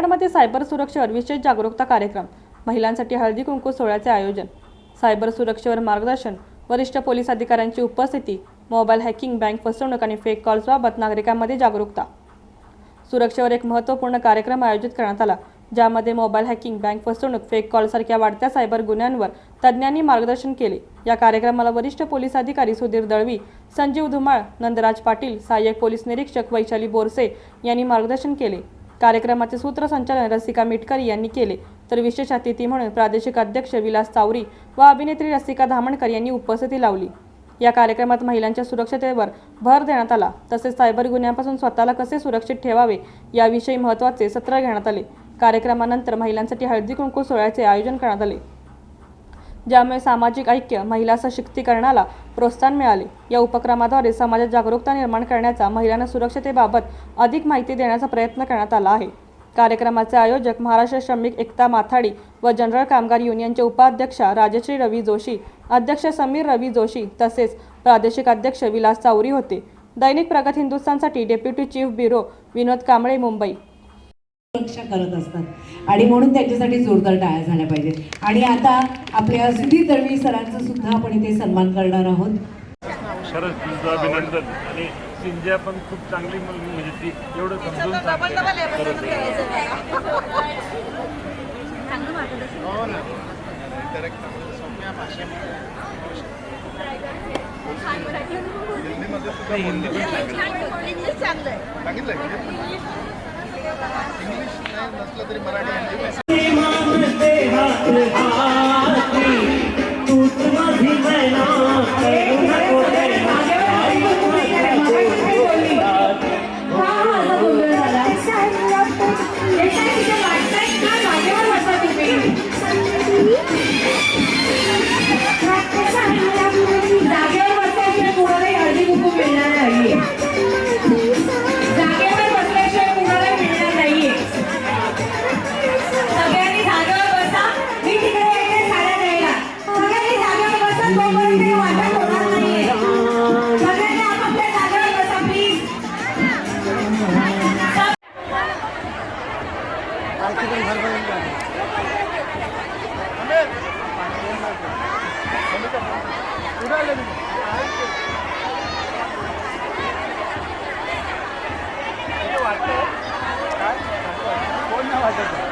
कराडमध्ये cyber सुरक्षेवर विशेष जागरूकता कार्यक्रम महिलांसाठी हळदी कुंकू सोहळ्याचे आयोजन सायबर सुरक्षेवर मार्गदर्शन वरिष्ठ पोलीस अधिकाऱ्यांची उपस्थिती मोबाईल हॅकिंग बँक फसवणूक आणि फेक कॉल्सबाबत नागरिकांमध्ये जागरूकता. सुरक्षेवर एक महत्त्वपूर्ण कार्यक्रम आयोजित करण्यात आला ज्यामध्ये मोबाईल हॅकिंग बँक फसवणूक फेक कॉलसारख्या वाढत्या सायबर गुन्ह्यांवर तज्ज्ञांनी मार्गदर्शन केले. या कार्यक्रमाला वरिष्ठ पोलीस अधिकारी सुधीर दळवी संजीव धुमाळ नंदराज पाटील सहाय्यक पोलीस निरीक्षक वैशाली बोरसे यांनी मार्गदर्शन केले. कार्यक्रमाचे सूत्रसंचालन रसिका मिटकरी यांनी केले. तर विशेष अतिथी म्हणून प्रादेशिक अध्यक्ष विलास चावरी व अभिनेत्री रसिका धामणकर यांनी उपस्थिती लावली. या कार्यक्रमात महिलांच्या सुरक्षतेवर भर देण्यात आला. तसेच सायबर गुन्ह्यांपासून स्वतःला कसे सुरक्षित ठेवावे याविषयी महत्त्वाचे सत्र घेण्यात आले. कार्यक्रमानंतर महिलांसाठी हळदी कुंकू सोहळ्याचे आयोजन करण्यात आले. ज्यामुळे सामाजिक ऐक्य महिला सशक्तीकरणाला प्रोत्साहन मिळाले. या उपक्रमाद्वारे समाजात जागरूकता निर्माण करण्याचा महिलांना सुरक्षतेबाबत अधिक माहिती देण्याचा प्रयत्न करण्यात आला आहे. कार्यक्रमाचे आयोजक महाराष्ट्र श्रमिक एकता माथाडी व जनरल कामगार युनियनचे उपाध्यक्षा राजश्री रवी जोशी अध्यक्ष समीर रवी जोशी तसेच प्रादेशिक अध्यक्ष विलास चावरी होते. दैनिक प्रगत हिंदुस्थानसाठी deputy chief bureau Vinod Kamble Mumbai. सुरक्षा करत असतात. आणि म्हणून त्यांच्यासाठी जोरदार टाळ्या झाल्या पाहिजेत. आणि आता आपल्या सुधीर दळवी सरांचं सुद्धा आपण इथे सन्मान करणार आहोत. खरंच तुझं अभिनंदन. आणि सिंजा पण खूप चांगली मुलगी म्हणजे ती एवढं समजून. नाही, हिंदी पण सांगते. सांगितलं इंग्लिश नाही नसलं तरी मराठी. वाटतं? कोण नाही वाटत